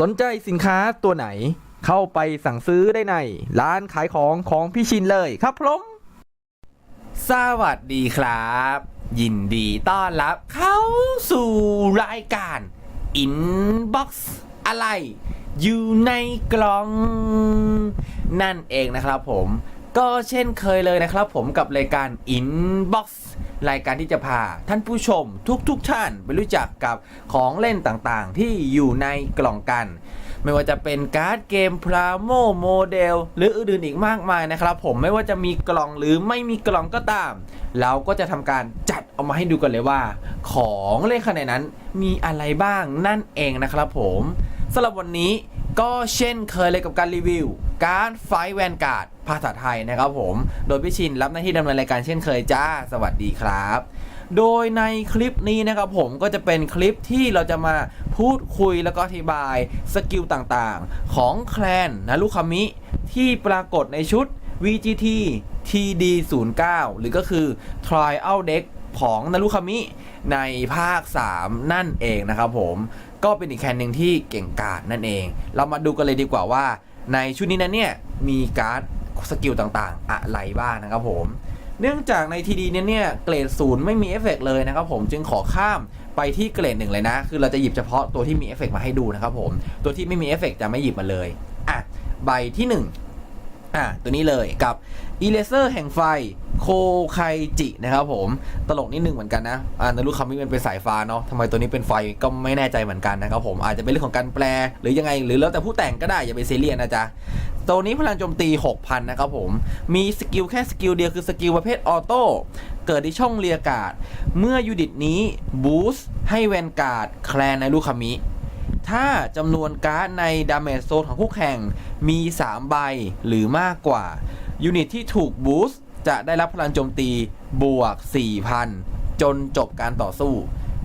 สนใจสินค้าตัวไหน เข้าไปสั่งซื้อได้ใน ร้านขายของของพี่ชินเลยครับผมสวัสดีครับ ยินดีต้อนรับเข้าสู่รายการ Inbox อะไร อยู่ในกล่อง นั่นเองนะครับผม ก็เช่นเคยเลยนะครับผมกับรายการ Inbox รายการที่จะพาท่านผู้ชมทุกๆทท่านไปรู้จักกับของเล่นต่างๆ ที่อยู่ในกล่องกัน ไม่ว่าจะเป็นการ์ดเกมพราโมโมเดลหรืออื่นๆอีกมากมายนะครับ ผมไม่ว่าจะมีกล่องหรือไม่มีกล่องก็ตาม เราก็จะทำการจัดเอามาให้ดูกันเลยว่า ของเล่นขนาดนั้นมีอะไรบ้างนั่นเองนะครับผม สำหรับวันนี้ก็เช่นเคยเลยกับการรีวิว การไฟแวนการ์ดภาษาไทยนะครับผม โดยพี่ชินรับหน้าที่ดำเนินรายการเช่นเคยจ้า สวัสดีครับ โดยในคลิปนี้นะครับผมก็จะเป็นคลิปที่เราจะมาพูดคุยแล้วก็อธิบายสกิลต่างๆ ของแคลนนารุคามิ ที่ปรากฏในชุด VGT TD09 หรือก็คือ Trial Deck ของนารุคามิในภาค 3 นั่นเองนะครับผม ก็เป็นอีกแคนหนึ่งที่เก่งกาจนั่นเอง เรามาดูกันเลยดีกว่าว่า ในชุดนี้นั้นเนี่ยมีการ์ดสกิลต่างๆ อะไรบ้างนะครับผมเนื่องจากในทีดีเนี่ยเนี่ยเกรดศูนย์ไม่มีเอฟเฟกต์เลยนะครับผมจึงขอข้ามไปที่เกรดหนึ่งเลยนะ คือเราจะหยิบเฉพาะตัวที่มีเอฟเฟกต์มาให้ดูนะครับผม ตัวที่ไม่มีเอฟเฟกต์จะไม่หยิบมาเลย อะ ใบที่หนึ่งอะ ตัวนี้เลยกับ e r a s e r แห่งไฟ โคไคจินะครับผมตลกนิดนึงเหมือนกันนะอ่านารุคามิมันเป็นสายฟ้าเนาะทำไมตัวนี้เป็นไฟก็ไม่แน่ใจเหมือนกันนะครับผมอาจจะเป็นเรื่องของการแปลหรือยังไง หรือแล้วแต่ผู้แต่งก็ได้อย่าไปเซเรียสนะจ๊ะตัวนี้พลังโจมตี 6,000 นะครับผม มีสกิลแค่สกิลเดียวคือสกิลประเภทออโต้ เกิดที่ช่องเรียกาดเมื่อยูนิตนี้บูสต์ให้แวนการ์ดแคลนในลูคามิ ถ้าจำนวนการ์ดในดาเมจโซนของคู่แข่งมี 3 ใบหรือมากกว่า ยูนิตที่ถูกบูสต์ จะได้รับพลังโจมตีบวก 4,000 จนจบการต่อสู้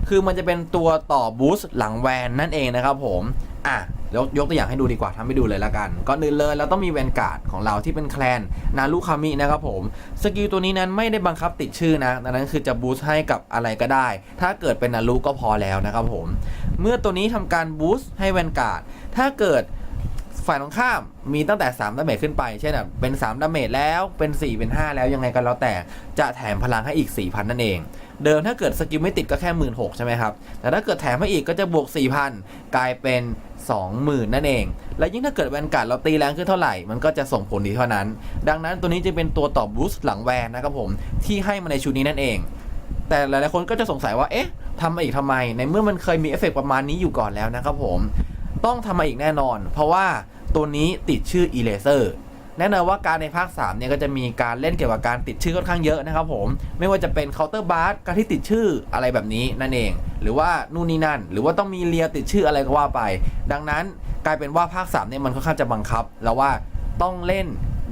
คือมันจะเป็นตัวต่อบูสต์หลังแวนนั่นเองนะครับผมอะยกยกตัวอย่างให้ดูดีกว่าทำให้ดูเลยละกัน ก่อนอื่นเลยเราต้องมีแวนการ์ดของเราที่เป็นแคลนนารุคามินะครับผมสกิลตัวนี้นั้นไม่ได้บังคับติดชื่อนะดังนั้นคือจะบูสต์ให้กับอะไรก็ได้ ถ้าเกิดเป็นนารุก็พอแล้วนะครับผม เมื่อตัวนี้ทำการบูสต์ให้แวนการ์ดถ้าเกิด ฝ่ายตรงข้ามมีตั้งแต่3ดาเมจขึ้นไปเช่นแบบเป็น3ดาเมจแล้วเป็น 4 เป็น 5 แล้วยังไงก็แล้วแต่จะแถมพลังให้อีก 4,000 นั่นเอง เดิมถ้าเกิดสกิลไม่ติดก็แค่ 1 6ื่นใช่ไหมครับ แต่ถ้าเกิดแถมให้อีกก็จะบวก 4,000 กลายเป็น 20,000 นั่นเอง และยิ่งถ้าเกิดแวนการ์ดเราตีแรงขึ้นเท่าไหร่ มันก็จะส่งผลดีเท่านั้น ดังนั้นตัวนี้จะเป็นตัวตอบบูสต์หลังแวนนะครับผมที่ให้มาในชุดนี้นั่นเอง แต่หลายๆคนก็จะสงสัยว่าเอ๊ะทำมาอีกทำไม ในเมื่อมันเคยมีเอฟเฟกต์ประมาณนี้อยู่ก่อนแล้วนะครับผม ต้องทำมาอีกแน่นอน เพราะว่าตัวนี้ติดชื่อ Eraser แน่นอนว่าการในภาค 3 เนี่ยก็จะมีการเล่นเกี่ยวกับการติดชื่อค่อนข้างเยอะนะครับผม ไม่ว่าจะเป็น Counter b a r การที่ติดชื่ออะไรแบบนี้นั่นเอง หรือว่านู่นนี่นั่น หรือว่าต้องมีเรียติดชื่ออะไรก็ว่าไป ดังนั้นกลายเป็นว่าภาค3เนี่ยมันค่อนข้างจะบังคับ แล้วว่าต้องเล่น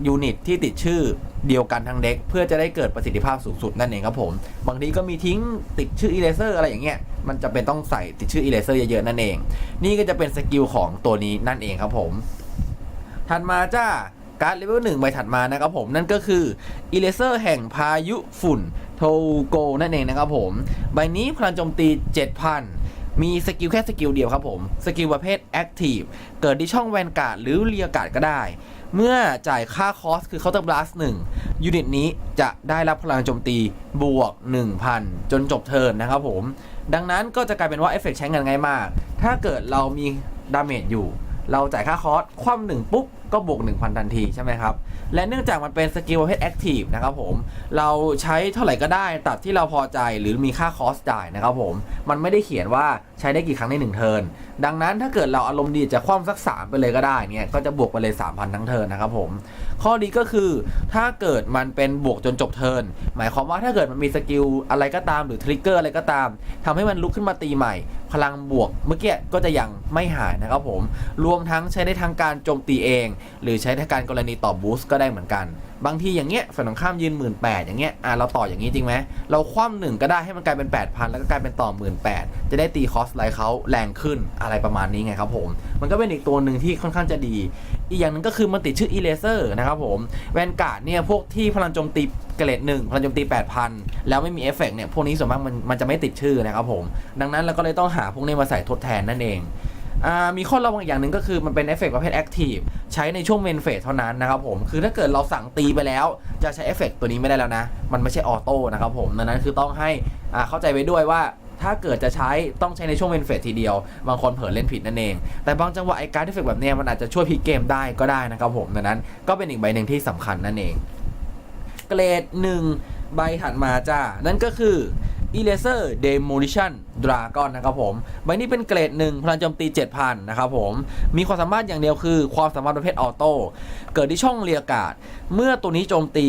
ยูนิตที่ติดชื่อ เดียวกันทั้งเด็กเพื่อจะได้เกิดประสิทธิภาพสูงสุดนั่นเองครับผม บางทีก็มีทิ้งติดชื่อ Eraser อร์อะไรอย่างเงี้ยมันจะเป็นต้องใส่ติดชื่อ Eraser เยอะๆนั่นเอง นี่ก็จะเป็นสกิลของตัวนี้นั่นเองครับผม ถัดมาจ้าการ์ดเลเวลหนึ่งใบถัดมานะครับผมนั่นก็คืออ r เลเซอร์แห่งพายุฝุ่นโทโกนั่นเองนะครับผมใบนี้พลังโจมตี 7,000มีสกิลแค่สกิลเดียวครับผม สกิลประเภท Active เกิดที่ช่องแวนการ์ดหรือเรียการ์ดก็ได้ เมื่อจ่ายค่าคอสคือ Counter Blast 1ยูนิตนี้จะได้รับพลังโจมตีบวก 1,000 จนจบเทิร์นนะครับผม ดังนั้นก็จะกลายเป็นว่าเอฟเฟกใช้งานง่ายมาก ถ้าเกิดเรามีดาเมจอยู่ เราจ่ายค่าคอสคว่ำหนึ่งปุ๊บ ก็บวก 1,000 ทันทีใช่ไหมครับ และเนื่องจากมันเป็นสกิลประเภทแอคทีฟนะครับผม เราใช้เท่าไหร่ก็ได้ตัดที่เราพอใจหรือมีค่าคอสจ่ายนะครับผม มันไม่ได้เขียนว่าใช้ได้กี่ครั้งใน1เทิร์นดังนั้นถ้าเกิดเราอารมณ์ดีจะคว่ำสัก 3 ไปเลยก็ได้เนี่ยก็จะบวกไปเลย 3,000 ทั้งเทิร์นนะครับผม ข้อดีก็คือถ้าเกิดมันเป็นบวกจนจบเทิร์นหมายความว่าถ้าเกิดมันมีสกิลอะไรก็ตามหรือทริกเกอร์อะไรก็ตามทำให้มันลุกขึ้นมาตีใหม่ พลังบวกเมื่อกี้ก็จะยังไม่หายนะครับผมรวมทั้งใช้ได้ทั้งการโจมตีเองหรือใช้ในการกรณีต่อบูสต์ก็ได้เหมือนกัน บางทีอย่างเงี้ยฝั่งตรงข้ามยืนหมื่นแปดอย่างเงี้ยอะเราต่ออย่างนี้จริงไหมเราคว่ำหนึ่งก็ได้ให้มันกลายเป็น 8,000 แล้วก็กลายเป็นต่อหมื่นแปดจะได้ตีคอสไลท์เขาแรงขึ้นอะไรประมาณนี้ไงครับผมมันก็เป็นอีกตัวหนึ่งที่ค่อนข้างจะดี อีกอย่างหนึ่งก็คือมันติดชื่อ Eraser นะครับผมแวนการ์ดเนี่ยพวกที่พลังโจมตีเกรดหนึ่งพลังโจมตี 8,000 แล้วไม่มีเอฟเฟกต์เนี่ยพวกนี้ส่วนมากมันมันจะไม่ติดชื่อนะครับผมดังนั้นเราก็เลยต้องหาพวกนี้มาใส่ทดแทนนั่นเอง มีข้อระวังอย่างหนึ่งก็คือมันเป็นเอฟเฟกต์ประเภทแอคทีฟใช้ในช่วงเมนเฟสเท่านั้นนะครับผมคือถ้าเกิดเราสั่งตีไปแล้วจะใช้เอฟเฟกต์ตัวนี้ไม่ได้แล้วนะ มันไม่ใช่ออโต้นะครับผมดังนั้นคือต้องให้เข้าใจไว้ด้วยว่าถ้าเกิดจะใช้ต้องใช้ในช่วงเมนเฟสทีเดียว บางคนเผลอเล่นผิดนั่นเอง แต่บางจังหวะไอ้การเอฟเฟกต์แบบนี้มันอาจจะช่วยพลิกเกมได้ก็ได้นะครับผมดังนั้นก็เป็นอีกใบหนึ่งที่สำคัญนั่นเอง เกรด 1 ใบถัดมาจ้า นั่นก็คือ Eraser Demolition Dragon นะครับผม ใบนี้เป็นเกรด1พลังโจมตี 7,000 นะครับผม มีความสามารถอย่างเดียวคือ ความสามารถประเภทออโต้ เกิดที่ช่องเรียกการ์ดเมื่อตัวนี้โจมตี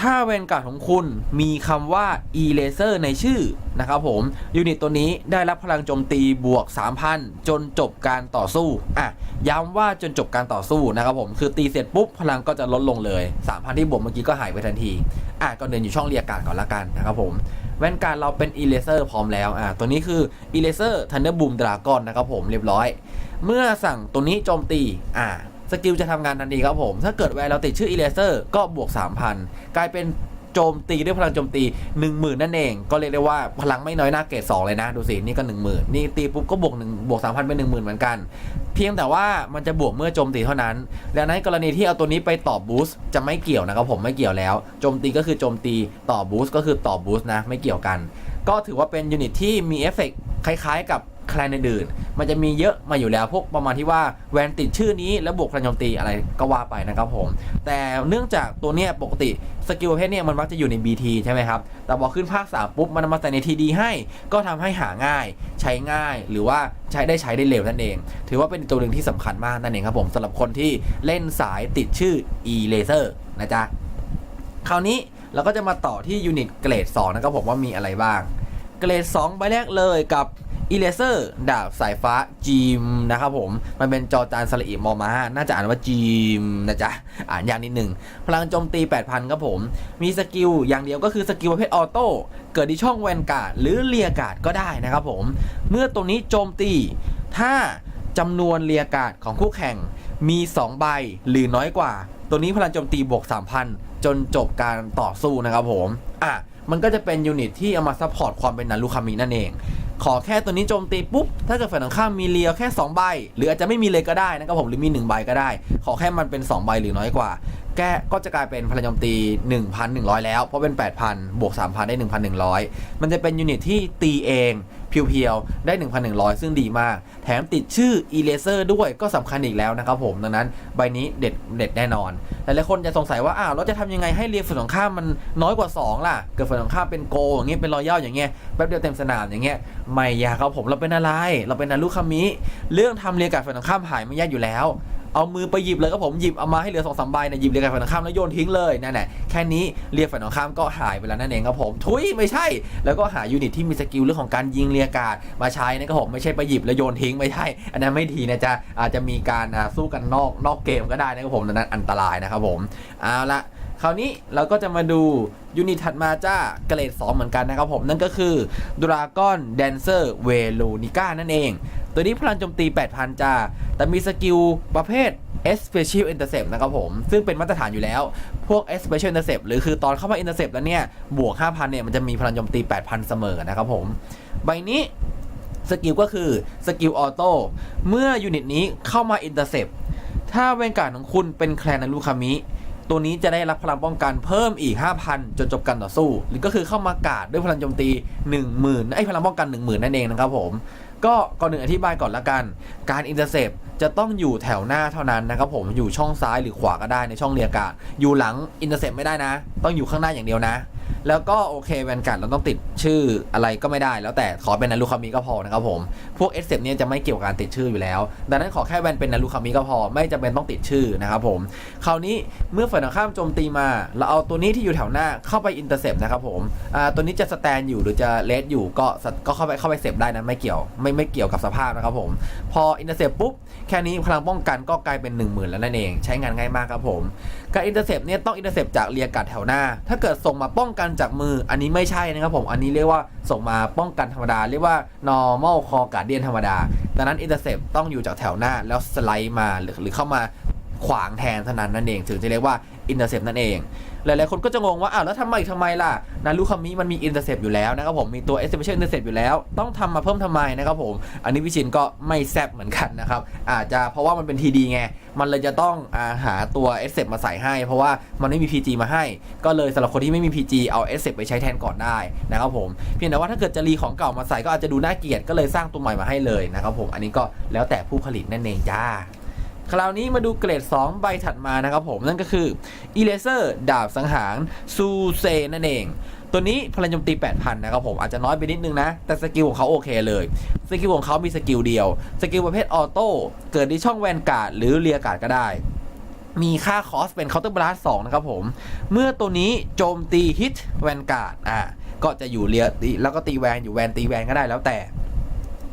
ถ้าเวนการ์ดของคุณมีคำว่า Eraser ในชื่อนะครับผม ยูนิตตัวนี้ได้รับพลังโจมตีบวก 3,000 จนจบการต่อสู้ อะ ย้ำว่าจนจบการต่อสู้นะครับผม คือตีเสร็จปุ๊บพลังก็จะลดลงเลย 3,000 ที่บวกเมื่อกี้ก็หายไปทันที อะก็เดินอยู่ช่องเรียกการ์ดก่อนละกันนะครับผม แว่นการเราเป็นอีเลเซอร์พร้อมแล้วอ่าตัวนี้คืออีเลเซอร์ทันเดอร์บูมดราก้อนนะครับผมเรียบร้อย เมื่อสั่งตัวนี้โจมตีอ่าสกิลจะทำงานทันทีครับผม ถ้าเกิดแวร์เราติดชื่ออีเลเซอร์ก็บวก 3,000 กลายเป็น โจมตีด้วยพลังโจมตี 10,000 นั่นเอง ก็เรียกได้ว่าพลังไม่น้อยหน้าเกรด2เลยนะ ดูสิ นี่ก็ 10,000 นี่ตีปุ๊บก็บวก1บวก3,000 เป็น 10,000 เหมือนกัน เพียงแต่ว่ามันจะบวกเมื่อโจมตีเท่านั้น ดังนั้นกรณีที่เอาตัวนี้ไปต่อบูสต์จะไม่เกี่ยวนะครับผมไม่เกี่ยวแล้ว โจมตีก็คือโจมตีต่อบูสต์ก็คือต่อบูสต์นะไม่เกี่ยวกัน ก็ถือว่าเป็นยูนิตที่มีเอฟเฟกต์คล้ายๆกับ แคลนอื่นๆ มันจะมีเยอะมาอยู่แล้วพวกประมาณที่ว่าแวนติดชื่อนี้แล้วบวกพลังโจมตีอะไรก็ว่าไปนะครับผม แต่เนื่องจากตัวเนี้ยปกติสกิลประเภทเนี้ยมันมักจะอยู่ใน BT ใช่ไหมครับ แต่พอขึ้นภาค 3 ปุ๊บ มันมาใส่ใน TD ให้ ก็ทำให้หาง่าย ใช้ง่าย หรือว่าใช้ได้ใช้ได้เร็วนั่นเอง ถือว่าเป็นตัวหนึ่งที่สำคัญมากนั่นเองครับผมสำหรับคนที่เล่นสายติดชื่อ e laser นะจ๊ะ คราวนี้เราก็จะมาต่อที่ยูนิตเกรด2นะครับผมว่ามีอะไรบ้าง เกรด2ใบแรกเลยกับ e r a s e r ดาบสายฟ้าจีมนะครับผม มันเป็นจอจานสระอีมอมาน่าจะอ่านว่าจีมนะจ๊ะ อ่านยากนิดหนึ่ง พลังโจมตี 8,000 ครับผม มีสกิลอย่างเดียวก็คือสกิลประเภทออโต้ เกิดที่ช่องแวนการ์ดหรือเลียการ์ดก็ได้นะครับผม เมื่อตรงนี้โจมตี ถ้าจำนวนเลียการ์ดของคู่แข่งมี 2 ใบหรือน้อยกว่า ตัวนี้พลังโจมตีบวก 3,000 จนจบการต่อสู้นะครับผม อะ มันก็จะเป็นยูนิตที่เอามาซัพพอร์ตความเป็นนารุคามินั่นเอง ขอแค่ตัวนี้โจมตีปุ๊บ ถ้าเกิดฝ่ายตรงข้ามมีเลียวแค่ 2 ใบ หรืออาจจะไม่มีเลยก็ได้นะครับผมหรือมี 1 ใบก็ได้ ขอแค่มันเป็น 2 ใบหรือน้อยกว่า แกก็จะกลายเป็นพลังโจมตี 1,100 แล้ว เพราะเป็น 8,000 บวก 3,000 ได้ 1,100 มันจะเป็นยูนิตที่ตีเอง เพียวๆ ได้ 1,100 ซึ่งดีมาก แถมติดชื่อ Eraser ด้วยก็สำคัญอีกแล้วนะครับผมดังนั้นใบนี้เด็ดเด็ดแน่นอนแต่หลายคนจะสงสัยว่าอ้าวเราจะทำยังไงให้เรียนฝ่ายตรงข้ามมันน้อยกว่า 2 ล่ะ เกิดฝ่ายตรงข้ามเป็นโกอย่างเงี้ยเป็นรอยัลอย่างเงี้ยแป๊บเดียวเต็มสนามอย่างเงี้ยไม่ยากครับผมเราเป็นอะไร เราเป็นนารุคามิเรื่องทำเรียกการฝ่ายตรงข้ามหายไม่ยากอยู่แล้ว เอามือไปหยิบเลยครับผมหยิบเอามาให้เหลือสองสามใบเนี่ยหยิบเรียกฝ่ายตรงข้ามแล้วโยนทิ้งเลยนั่นแหละแค่นี้เรียกฝ่ายตรงข้ามก็หายไปแล้วนั่นเองครับผมทุยไม่ใช่ แล้วก็หายูนิตที่มีสกิลเรื่องของการยิงเรียการ์ดมาใช้นะครับผมไม่ใช่ไปหยิบแล้วโยนทิ้งไม่ใช่ อันนั้นไม่ดีนะจ๊ะอาจจะมีการสู้กันนอกนอกเกมก็ได้นะครับผมนั้นอันตรายนะครับผมเอาละคราวนี้เราก็จะมาดูยูนิตถัดมาจ้าเกรด2เหมือนกันนะครับผมนั่นก็คือ Dragon Dancer Veronica นั่นเอง ตัวนี้พลังโจมตี 8,000 จ้า แต่มีสกิลประเภท S Special Intercept นะครับผม ซึ่งเป็นมาตรฐานอยู่แล้ว พวก S Special Intercept หรือคือตอนเข้ามา Intercept แล้วเนี่ย บวก 5,000 เนี่ย มันจะมีพลังโจมตี 8,000 เสมอนะครับผม ใบนี้สกิลก็คือสกิลออโต้เมื่อยูนิตนี้เข้ามา Intercept ถ้าเวนการของคุณเป็นแคลนนารุคามิตัวนี้จะได้รับพลังป้องกันเพิ่มอีก 5,000 จนจบการต่อสู้ หรือก็คือเข้ามากาดด้วยพลังโจมตี 10,000ไอ้พลังป้องกัน 10,000 นั่นเองนะครับผม ก็ก่อนหนึ่งอธิบายก่อนละกัน การอินเตอร์เซปจะต้องอยู่แถวหน้าเท่านั้นนะครับผมอยู่ช่องซ้ายหรือขวาก็ได้ในช่องเรียการ์ดอยู่หลังอินเตอร์เซปไม่ได้นะ ต้องอยู่ข้างหน้าอย่างเดียวนะ แล้วก็โอเคแวนการ์ดเราต้องติดชื่ออะไรก็ไม่ได้ แล้วแต่ขอเป็นนารุคามิก็พอนะครับผมพวกเอสเซปเนี่ยจะไม่เกี่ยวกับการติดชื่ออยู่แล้ว ดังนั้นขอแค่แวนเป็นนารุคามิก็พอ ไม่จำเป็นต้องติดชื่อนะครับผมคราวนี้เมื่อฝ่ายตรงข้ามโจมตีมา เราเอาตัวนี้ที่อยู่แถวหน้าเข้าไปอินเตอร์เซปนะครับผมอ่าตัวนี้จะสแตนอยู่หรือจะเลสอยู่ก็ก็เข้าไปเข้าไปเซฟได้นะไม่เกี่ยวไม่ไม่เกี่ยวกับสภาพนะครับผมพออินเตอร์เซปปุ๊บแค่นี้พลังป้องกันก็กลายเป็น 1 0,000 แล้วนั่นเอง ใช้งานง่ายมากครับผม การอินเตอร์เซปเนี่ยต้องอินเตอร์เซปจากเรียกัดแถวหน้า ถ้าเกิดส่งมาป้องกันจากมือ อันนี้ไม่ใช่นะครับผมอันนี้เรียกว่าส่งมาป้องกันธรรมดา เรียกว่า normal call guardian ธรรมดา ดังนั้นอินเตอร์เซปต้องอยู่จากแถวหน้าแล้วสไลด์มาหรือหรือเข้ามาขวางแทนเท่านั้นนั่นเอง ถึงจะเรียกว่าอินเตอร์เซปนั่นเอง หลายๆคนก็จะงงว่าอ้าวแล้วทำไมทำไมล่ะนารุคามิมันมีอินเตอร์เซปอยู่แล้วนะครับผมมีตัว e s t i m a t i o n intercept อยู่แล้ว ต้องทำมาเพิ่มทำไมนะครับผม อันนี้วิชินก็ไม่แซบเหมือนกันนะครับอาจจะเพราะว่ามันเป็นทีดีไง มันเลยจะต้องอาหาตัว e s t e p มาใส่ให้ เพราะว่ามันไม่มี PG มาให้ ก็เลยสำหรับคนที่ไม่มี PG เอา e s t e p ไปใช้แทนก่อนได้นะครับผมเพียงแต่ว่าถ้าเกิดจะรีของเก่ามาใส่ก็อาจจะดูน่าเกลียดก็เลยสร้างตัวใหม่มาให้เลยนะครับผมอันนี้ก็แล้วแต่ผู้ผลิตนั่นเองจ้า คราวนี้มาดูเกรด 2 ใบถัดมานะครับผมนั่นก็คือ Eraser ดาบสังหารซูเซนั่นเอง ตัวนี้พลังโจมตี 8,000 นะครับผมอาจจะน้อยไปนิดนึงนะ แต่สกิลของเขาโอเคเลย สกิลของเขามีสกิลเดียว สกิลประเภทออโต้เกิดที่ช่องแวนการ์ดหรือเรียการ์ดก็ได้มีค่าคอสเป็นเคาน์เตอร์บลัสสองนะครับผม เมื่อตัวนี้โจมตีฮิตแวนการ์ดอะก็จะอยู่เรียตีแล้วก็ตีแวนอยู่แวนตีแวนก็ได้แล้วแต่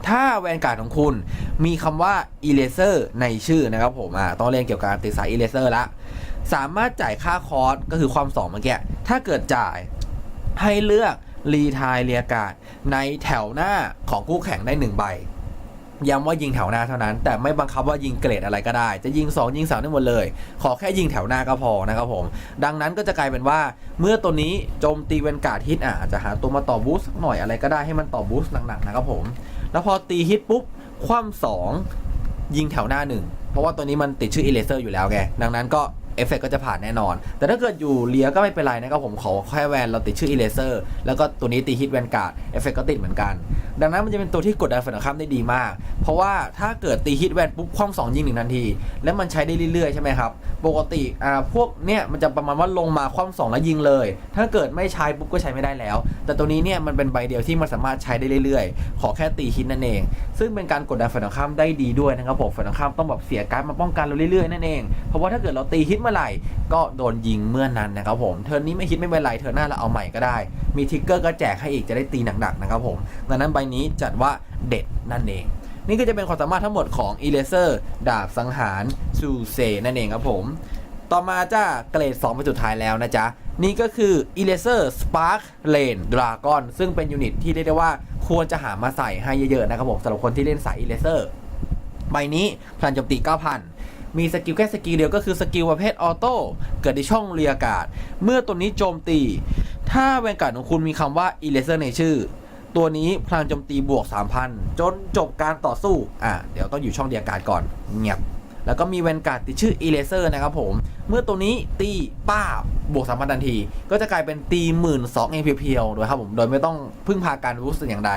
ถ้าแวนการ์ดของคุณมีคำว่า eraser ในชื่อนะครับผมอ่าต้องเรียนเกี่ยวกับการติดสาย eraser ละ สามารถจ่ายค่าคอร์สก็คือความสองเมื่อกี้ถ้าเกิดจ่ายให้เลือกรีทายเรียการ์ดในแถวหน้าของคู่แข่งได้หนึ่งใบ ย้ำว่ายิงแถวหน้าเท่านั้น แต่ไม่บังคับว่ายิงเกรดอะไรก็ได้ จะยิง 2 ยิง3ได้หมดเลย ขอแค่ยิงแถวหน้าก็พอนะครับผม ดังนั้นก็จะกลายเป็นว่า เมื่อตัวนี้โจมตีเวนการ์ดฮิตอะอาจจะหาตัวมาต่อบูสต์สักหน่อยอะไรก็ได้ให้มันต่อบูสต์หนักๆนะครับผม แล้วพอตีฮิตปุ๊บ คว่ำสองยิงแถวหน้าหนึ่งเพราะว่าตัวนี้มันติดชื่อ eraser อยู่แล้วไง ดังนั้นก็เอฟเฟกก็จะผ่านแน่นอน แต่ถ้าเกิดอยู่เลียก็ไม่เป็นไรนะครับผมขอแค่แวนเราติดชื่อ eraser แล้วก็ตัวนี้ตีฮิตแวนการ์ดเอฟเฟกก็ติดเหมือนกัน ดังนั้นมันจะเป็นตัวที่กดดันฝ่ายตรงข้ามได้ดีมาก เพราะว่าถ้าเกิดตีฮิตแวนปุ๊บคว่ำสองยิงหนึ่งทันที แล้วมันใช้ได้เรื่อยๆใช่ไหมครับ ปกติอ่าพวกเนี้ยมันจะประมาณว่าลงมาคว่ำสองแล้วยิงเลย ถ้าเกิดไม่ใช้ปุ๊บก็ใช้ไม่ได้แล้ว แต่ตัวนี้เนี่ยมันเป็นใบเดียวที่มันสามารถใช้ได้เรื่อยๆ ขอแค่ตีฮิตนั่นเอง ซึ่งเป็นการกดดันฝ่ายตรงข้ามได้ดีด้วยนะครับผมฝ่ายตรงข้ามต้องแบบเสียการมาป้องกันเราเรื่อยๆนั่นเอง เพราะว่าถ้าเกิดเราตีฮิตเมื่อไหร่ก็โดนยิงเมื่อนั้นนะครับผมเทิร์นี้ไม่ฮิตไม่เป็นไรเทิร์หน้าเราเอาใหม่ก็ได้ มีทิกเกอร์ก็แจกให้อีกจะได้ตีหนักๆนะครับผมดังนั้นใบนี้จัดว่าเด็ดนั่นเอง นี่ก็จะเป็นความสามารถทั้งหมดของ Eraser ดาบสังหารซูเซนั่นเองครับผม ต่อมาจ้าเกรด2เป็นสุดท้ายแล้วนะจ๊ะ นี่ก็คือ Eraser Spark Lane Dragon ซึ่งเป็นยูนิตที่เรียกได้ว่าควรจะหามาใส่ให้เยอะๆนะครับผมสำหรับคนที่เล่นสาย Eraser ใบนี้พลังโจมตี 9,000มีสกิลแค่สกิลเดียวก็คือสกิลประเภทออโต้เกิดในช่องเรียการ์ดเมื่อตัวนี้โจมตี ถ้าแวนการ์ดของคุณมีคำว่า Eraser ในชื่อ ตัวนี้พลังโจมตีบวก 3,000 จนจบการต่อสู้ อะ เดี๋ยวต้องอยู่ช่องเรียการ์ดก่อน เงียบ แล้วก็มีแวนการ์ดติดชื่อ Eraser นะครับผม เมื่อตัวนี้ตีป้าบบวก 3,000 ทันที ก็จะกลายเป็นตีหมื่นสองเองเพียวๆโดยครับผม โดยไม่ต้องพึ่งพาการบูสต์อย่างใด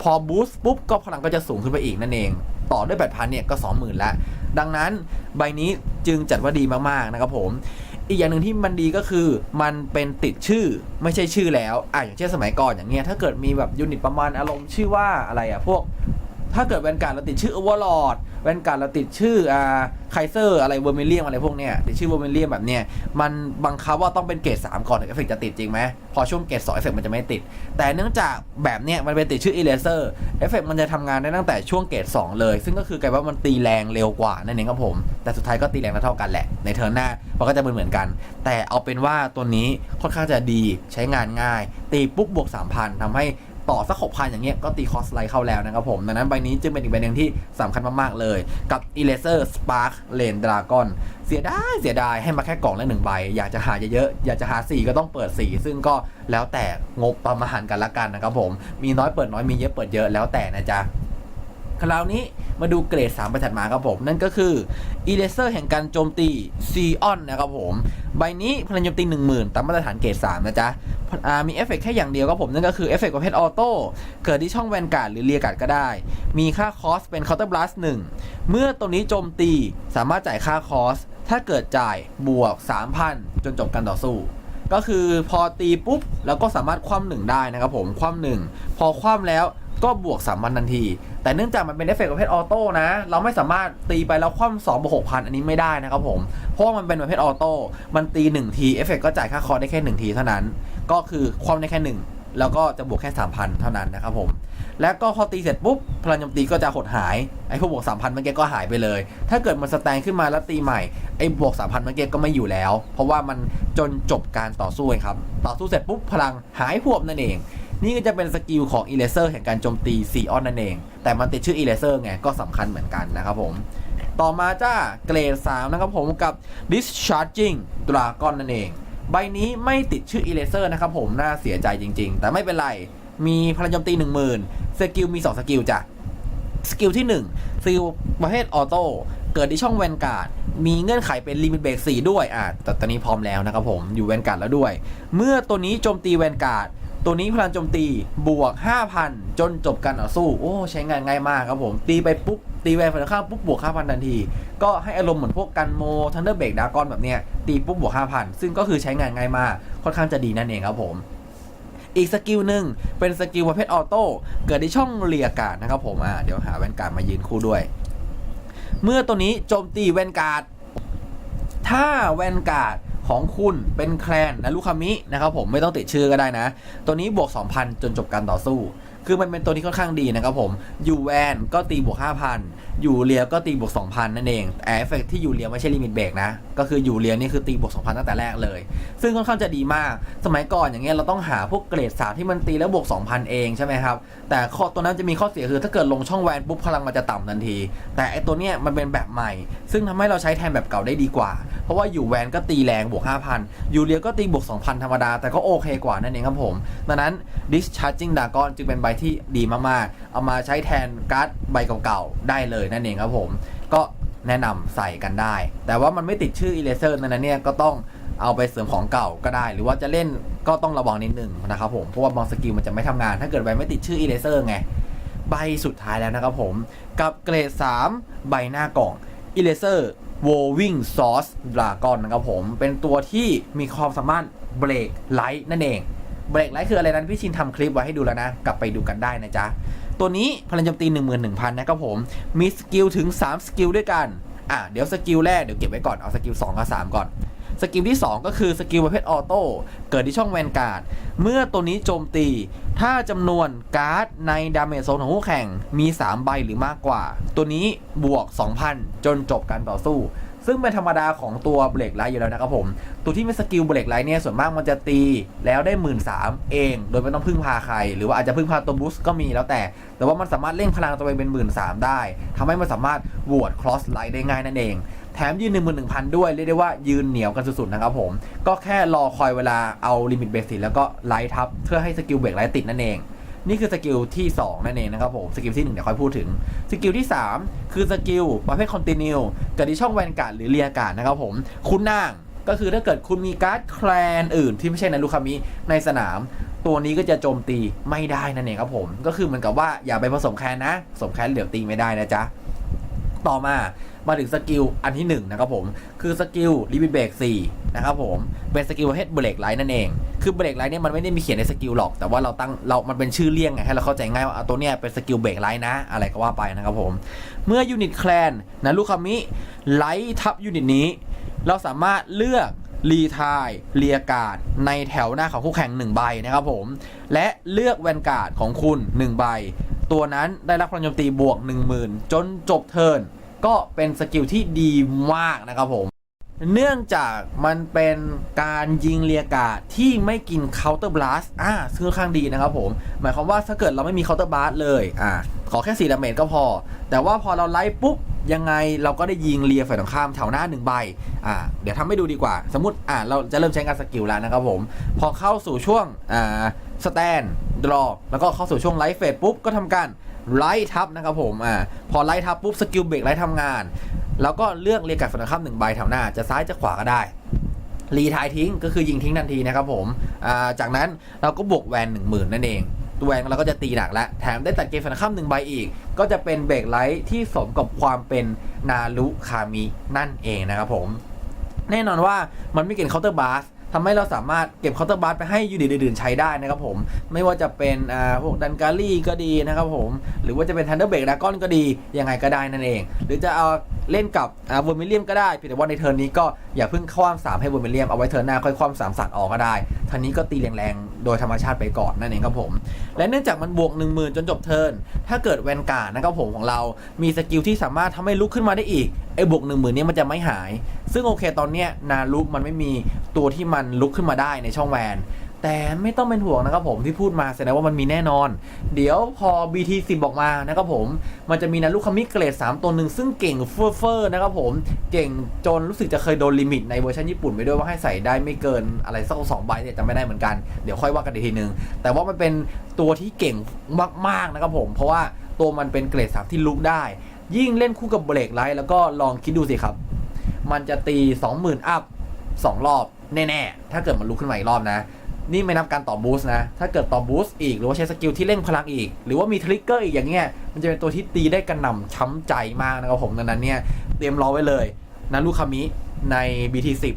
พอบูสต์ปุ๊บก็พลังก็จะสูงขึ้นไปอีกนั่นเอง ต่อด้วย 8,000 เนี่ยก็ 20,000 แล้ว ดังนั้นใบนี้จึงจัดว่าดีมากๆนะครับผม อีกอย่างหนึ่งที่มันดีก็คือ มันเป็นติดชื่อไม่ใช่ชื่อแล้วอะอย่างเช่นสมัยก่อนอย่างเงี้ยถ้าเกิดมีแบบยูนิตประมาณอารมณ์ชื่อว่าอะไรอะพวก ถ้าเกิดแวนการ์ดเราติดชื่อ Overlord แวนการ์ดเราติดชื่ออ่าไคเซอร์อะไรเวอร์มิเลียมอะไรพวกเนี้ยติดชื่อเวอร์มิเลียมแบบเนี้ยมันบังคับว่าต้องเป็นเกรด3ก่อนถึงเอฟเฟกจะติดจริงไหมพอช่วงเกรด2เอฟเฟกมันจะไม่ติด แต่เนื่องจากแบบเนี้ยมันเป็นติดชื่อ Eraser เอฟเฟกมันจะทำงานได้ตั้งแต่ช่วงเกรด2เลย ซึ่งก็คือกลายว่ามันตีแรงเร็วกว่านั่นเองครับผม แต่สุดท้ายก็ตีแรงเท่ากันแหละในเทิร์นหน้ามันก็จะเหมือนเหมือนกัน แต่เอาเป็นว่าตัวนี้ค่อนข้างจะดีใช้งานง่าย ตีปุ๊บบวก3,000ทำให้ ต่อสักหกพันอย่างเงี้ยก็ตีคอสไลด์เข้าแล้วนะครับผมดังนั้นใบนี้จึงเป็นอีกใบหนึ่งที่สำคัญมากๆเลยกับ Eraser Spark Lane Dragon เสียดายเสียดายให้มาแค่กล่องละหนึ่งใบ อยากจะหาเยอะๆอยากจะหา4ก็ต้องเปิด4ซึ่งก็แล้วแต่งบประมาณกันละกันนะครับผมมีน้อยเปิดน้อยมีเยอะเปิดเยอะแล้วแต่นะจ๊ะ คราวนี้มาดูเกรด3ไปถัดมาครับผม นั่นก็คือ e r a s e r แห่งการโจมตีซีออนนะครับผม ใบนี้พลังโจมตี 10,000 ตามมาตรฐานเกรด 3 นะจ๊ะมีเอฟเฟกแค่อย่างเดียวครับผม นั่นก็คือเอฟเฟกประเภทออโต้เกิดที่ช่องแวนการ์ดหรือเรียการ์ดก็ได้ มีค่าคอสเป็นเคาน์เตอร์บลัส1เมื่อตัวนี้โจมตีสามารถจ่ายค่าคอส ถ้าเกิดจ่ายบวก 3,000 จนจบการต่อสู้ก็คือพอตีปุ๊บ แล้วก็สามารถคว่ำหนึ่งได้นะครับผมคว่ำหนึ่งพอคว่ำแล้ว ก็บวก3ามพันทันที แต่เนื่องจากมันเป็นเอฟเฟกต์ประเภทออโต้นะ เราไม่สามารถตีไปแล้วคว่ำสองบวกหกพันอันนี้ไม่ได้นะครับผม เพราะมันเป็นประเภทออโต้ มันตี1ทีเอฟเฟกต์ก็จ่ายค่าคอร์ได้แค่1ทีเท่านั้น ก็คือคว่ำได้แค่1แล้วก็จะบวกแค่3,000เท่านั้นนะครับผม แล้วก็พอตีเสร็จปุ๊บพลังโจมตีก็จะหดหาย ไอ้พวกบวก3,000เมื่อกี้ก็หายไปเลย ถ้าเกิดมันสแตนขึ้นมาแล้วตีใหม่ ไอ้บวก3,000เมื่อกี้ก็ไม่อยู่แล้ว เพราะว่ามันจนจบการต่อสู้ครับ ต่อสู้เสร็จปุ๊บพลังหายหวบนั่นเอง นี่ก็จะเป็นสกิลของ e r a s e r แห่งการโจมตีซีออนนั่นเอง แต่มันติดชื่อ e r a s e r ไงก็สำคัญเหมือนกันนะครับผม ต่อมาจ้าเกรด 3 นะครับผมกับ discharging dragon นั่นเอง ใบนี้ไม่ติดชื่อ e r a s e r นะครับผมน่าเสียใจจริง ๆ แต่ไม่เป็นไร มีพลังโจมตี 10,000 สกิลมี 2 สกิลจ้ะสกิลที่1สกิลประเภทออโต้เกิดที่ช่องแวนการ์ดมีเงื่อนไขเป็นลิมิตเบรก4ด้วยอะแต่ตอนนี้พร้อมแล้วนะครับผมอยู่แวนการ์ดแล้วด้วย เมื่อตัวนี้โจมตีแวนการ์ด ตัวนี้พลังโจมตีบวก 5,000 จนจบการต่อสู้ โอ้ใช้งานง่ายมากครับผม ตีไปปุ๊บ ตีแวนฝั่งข้ามปุ๊บบวก 5,000 ทันที ก็ให้อารมณ์เหมือนพวกกันโมทันเดอร์เบรกดากอนแบบเนี้ย ตีปุ๊บบวก 5,000 ซึ่งก็คือใช้งานง่ายมาก ค่อนข้างจะดีนั่นเองครับผมอีกสกิลหนึ่งเป็นสกิลประเภทออโต้เกิดที่ช่องเรียการ์ดนะครับผมอ่าเดี๋ยวหาแวนการ์ดมายืนคู่ด้วย เมื่อตัวนี้โจมตีแวนการ์ดถ้าแวนการ์ด ของคุณเป็นแคลนนะลูกคามินะครับผมไม่ต้องติดชื่อก็ได้นะ ตัวนี้บวก 2,000 จนจบการต่อสู้ คือมันเป็นตัวที่ค่อนข้างดีนะครับผมอยู่แวนก็ตีบวก5,000อยู่เรียก็ตีบวก2,000นั่นเองแต่เอฟเฟกที่อยู่เรียไม่ใช่ลิมิตเบรกนะ ก็คืออยู่เรียนี่คือตีบวก2,000ตั้งแต่แรกเลย ซึ่งค่อนข้างจะดีมาก สมัยก่อนอย่างเงี้ยเราต้องหาพวกเกรดสามที่มันตีแล้วบวก2,000 เองใช่ไหมครับ แต่ข้อตัวนั้นจะมีข้อเสียคือถ้าเกิดลงช่องแวนปุ๊บพลังมันจะต่ำทันที แต่ไอตัวเนี้ยมันเป็นแบบใหม่ ซึ่งทำให้เราใช้แทนแบบเก่าได้ดีกว่า เพราะว่าอยู่แวนก็ตีแรงบวก5,000อยู่เรียก็ตีบวก2,000ธรรมดาแต่ก็โอเคกว่านั่นเองครับผมดังนั้น discharging dragon จึงเป็นใบที่ดีมากๆ เอามาใช้แทนการ์ดใบเก่าๆ ได้เลยนั่นเองครับผม ก็แนะนำใส่กันได้ แต่ว่ามันไม่ติดชื่อ eraser นั้นเนี่ยก็ต้องเอาไปเสริมของเก่าก็ได้ หรือว่าจะเล่นก็ต้องระวังนิดนึงนะครับผม เพราะว่าบางสกิลมันจะไม่ทำงาน ถ้าเกิดใบไม่ติดชื่อ eraser ไง ใบสุดท้ายแล้วนะครับผม กับเกรด 3 ใบหน้ากล่อง eraser Wowing Sauce Dragon นะครับผม เป็นตัวที่มีความสามารถเบรกไลท์นั่นเอง เบรกไลท์คืออะไรนั้นพี่ชินทำคลิปไว้ให้ดูแล้วนะ กลับไปดูกันได้นะจ๊ะ ตัวนี้พลังโจมตี 11,000 นะครับผม มีสกิลถึง 3 สกิลด้วยกัน อะ เดี๋ยวสกิลแรกเดี๋ยวเก็บไว้ก่อน เอาสกิล2กับ3ก่อน สกิลที่ 2 ก็คือสกิลประเภทออโต้ เกิดที่ช่องแวนการ์ด เมื่อตัวนี้โจมตี ถ้าจำนวนการ์ดในดาเมจโซนของคู่แข่งมี 3 ใบหรือมากกว่า ตัวนี้บวก 2,000 จนจบการต่อสู้ ซึ่งเป็นธรรมดาของตัวเบรกไลท์อยู่แล้วนะครับผม ตัวที่มีสกิลเบรกไลท์เนี่ยส่วนมากมันจะตีแล้วได้หมื่นสามเอง โดยไม่ต้องพึ่งพาใคร หรือว่าอาจจะพึ่งพาตัวบูสก็มีแล้วแต่ แต่ว่ามันสามารถเร่งพลังตัวเองเป็นหมื่นสามได้ทำให้มันสามารถโหวตครอสไลท์ได้ง่ายนั่นเองแถมยืน 1 1 0 0 0 ด้วย เรียกได้ว่ายืนเหนียวกันสุด ๆ นะครับผม ก็แค่รอคอยเวลาเอาลิมิตเบรกติดแล้วก็ไลท์ทับ เพื่อให้สกิลเบรกไลท์ติดนั่นเอง นี่คือสกิลที่ 2 นั่นเองนะครับผมสกิลที่ 1 เดี๋ยวค่อยพูดถึง สกิลที่ 3 คือสกิลประเภทคอนติเนียเกิดที่ช่องแวนการ์ดหรือเรียการ์ดนะครับผมคุณนางก็คือถ้าเกิดคุณมีการ์ดแคลนอื่นที่ไม่ใช่นารุคามิในสนาม ตัวนี้ก็จะโจมตีไม่ได้นั่นเองครับผม ก็คือเหมือนกับว่าอย่าไปผสมแคลนนะผสมแคลนเดี๋ยวตีไม่ได้นะจ๊ะต่อมา มาถึงสกิลอันที่1นะครับผมคือสกิลลิมิเบรก4นะครับผมเป็นสกิลประเภทเบรกไลท์นั่นเอง คือเบรกไลท์เนี่ยมันไม่ได้มีเขียนในสกิลหรอก แต่ว่าเราตั้งเรามันเป็นชื่อเรียกไงให้เราเข้าใจง่ายว่าตัวเนี้ยเป็นสกิลเบรกไลท์นะ อะไรก็ว่าไปนะครับผมเมื่อยูนิตแคลนนะลูกคามิไลท์ทับยูนิตนี้ เราสามารถเลือกรีทายเรียการ์ดในแถวหน้าของคู่แข่ง1ใบนะครับผม และเลือกแวนการ์ดของคุณ 1 ใบ ตัวนั้นได้รับพลังโจมตีบวก 10,000 จนจบเทิร์น ก็เป็นสกิลที่ดีมากนะครับผม เนื่องจากมันเป็นการยิงเรียกาดที่ไม่กินเคาน์เตอร์บลัสอ่าซึ่งค่อนข้างดีนะครับผม หมายความว่าถ้าเกิดเราไม่มีเคาน์เตอร์บลัสเลยอ่าขอแค่4ดาเมจก็พอ แต่ว่าพอเราไล่ปุ๊บยังไงเราก็ได้ยิงเรียฝ่ายตรงข้ามแถวหน้าหนึ่งใบ อ่า เดี๋ยวทำให้ดูดีกว่า สมมติ อ่า เราจะเริ่มใช้การสกิลแล้วนะครับผม พอเข้าสู่ช่วง อ่า สแตน ดรอ แล้วก็เข้าสู่ช่วงไลฟ์เฟสปุ๊บ ก็ทำการ ไล่ทับนะครับผมอ่าพอไล่ทับปุ๊บสกิลเบรกไล่ทำงาน แล้วก็เลือกเรียกกัดฝันข้ามหนึ่งใบแถวหน้า จะซ้ายจะขวาก็ได้รีทายทิ้งก็คือยิงทิ้งทันทีนะครับผมอ่าจากนั้นเราก็บวกแวนหนึ่งหมื่นนั่นเองตัวแวนเราก็จะตีหนักแล้วแถมได้ตัดเกมฝันข้ามหนึ่งใบอีก ก็จะเป็นเบรกไลท์ที่สมกับความเป็นนารุคามินั่นเองนะครับผม แน่นอนว่ามันไม่เก่งเคาน์เตอร์บาส ทำให้เราสามารถเก็บเคาน์เตอร์บาสไปให้ยูนิตอื่นๆใช้ได้นะครับผม ไม่ว่าจะเป็นอ่าพวกดันการีก็ดีนะครับผม หรือว่าจะเป็นทันเดอร์เบรกดากอนก็ดี ยังไงก็ได้นั่นเอง หรือจะเอาเล่นกับอ่าเวอร์มิเลียมก็ได้เพียงแต่ว่าในเทิร์นนี้ก็อย่าเพิ่งคว้ามสามให้เวอร์มิเลียมเอาไว้เทิร์นหน้าค่อยคว้ามสามสัตว์ออกก็ได้ทันนี้ก็ตีแรงๆ โดยธรรมชาติไปก่อนนั่นเองครับผม และเนื่องจากมันบวก 1 0,000 จนจบเทิร์นถ้าเกิดแวนการ์ดนะครับผมของเรา มีสกิลที่สามารถทำให้ลุกขึ้นมาได้อีก ไอ้บวก1 0,000นี้มันจะไม่หาย ซึ่งโอเคตอนเนี้ยนาลุมันไม่มีตัวที่มันลุกขึ้นมาได้ในช่องแวน แต่ไม่ต้องเป็นห่วงนะครับผมที่พูดมาแสดงว่ามันมีแน่นอน เดี๋ยวพอ BT10 บอกมานะครับผม มันจะมีนารุคามิเกรด 3 ตัวหนึ่งซึ่งเก่งเฟอร์เฟอร์นะครับผม เก่งจนรู้สึกจะเคยโดนลิมิตในเวอร์ชันญี่ปุ่นไปด้วยว่าให้ใส่ได้ไม่เกินอะไรสักสองใบเนี่ยจำไม่ได้เหมือนกันเดี๋ยวค่อยว่ากันอีกทีนึงแต่ว่ามันเป็นตัวที่เก่งมากๆนะครับผม เพราะว่าตัวมันเป็นเกรด3ที่ลุกได้ ยิ่งเล่นคู่กับเบรกไลท์แล้วก็ลองคิดดูสิครับ มันจะตี 20,000 อัพ 2 รอบ แน่ ๆ ถ้าเกิดมันลุกขึ้นมาอีกรอบนะ นี่ไม่นับการต่อบูสต์นะ ถ้าเกิดต่อบูสต์อีก หรือว่าใช้สกิลที่เร่งพลังอีก หรือว่ามีทริกเกอร์อีกอย่างเงี้ย มันจะเป็นตัวที่ตีได้กระหน่ำช้ำใจมากนะครับผมดังนั้นเนี่ย เตรียมรอไว้เลยนารุคามิใน BT10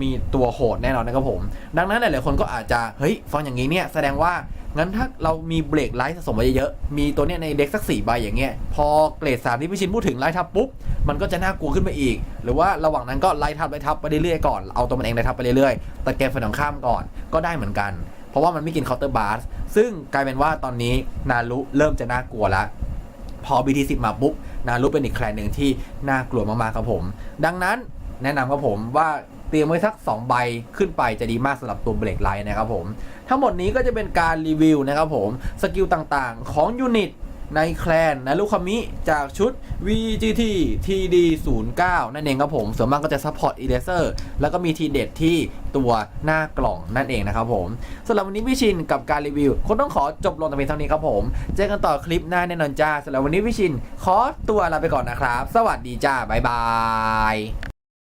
มีตัวโหดแน่นอนนะครับผม ดังนั้นหลายๆคนก็อาจจะ เฮ้ย ฟังอย่างนี้เนี่ย แสดงว่า งั้นถ้าเรามีเบรกไลท์สะสมไว้เยอะๆมีตัวเนี้ยในเด็กสักสี่ใบอย่างเงี้ย พอเกรดสามที่พี่ชินพูดถึงไลท์ทับปุ๊บ มันก็จะน่ากลัวขึ้นไปอีก หรือว่าระหว่างนั้นก็ไล่ทับไล่ทับไปเรื่อยๆก่อน เอาตัวมันเองไล่ทับไปเรื่อยๆ ตัดเกมฝั่งตรงข้ามก่อน ก็ได้เหมือนกัน เพราะว่ามันไม่กินเคาน์เตอร์บาร์สซึ่งกลายเป็นว่าตอนนี้นารุเริ่มจะน่ากลัวแล้วพอ BT10 มาปุ๊บนารุเป็นอีกแคลนหนึ่งที่น่ากลัวมากๆครับผม ดังนั้นแนะนำครับผมว่า เตรียมไว้สัก 2 ใบขึ้นไปจะดีมากสำหรับตัวเบรกไลท์นะครับผม ทั้งหมดนี้ก็จะเป็นการรีวิวนะครับผม สกิลต่างๆของยูนิตในแคลนนะลูกคามิจากชุด VGT TD 0 9นั่นเองครับผมส่วนมากก็จะซัพพอร์ตอีเลเซอร์แล้วก็มีทีเด็ดที่ตัวหน้ากล่องนั่นเองนะครับผมสำหรับวันนี้พี่ชินกับการรีวิวคงต้องขอจบลงแต่เพียงเท่านี้ครับผม เจอกันต่อคลิปหน้าแน่นอนจ้าสำหรับวันนี้พี่ชินขอตัวลาไปก่อนนะครับ สวัสดีจ้าบ๊ายบาย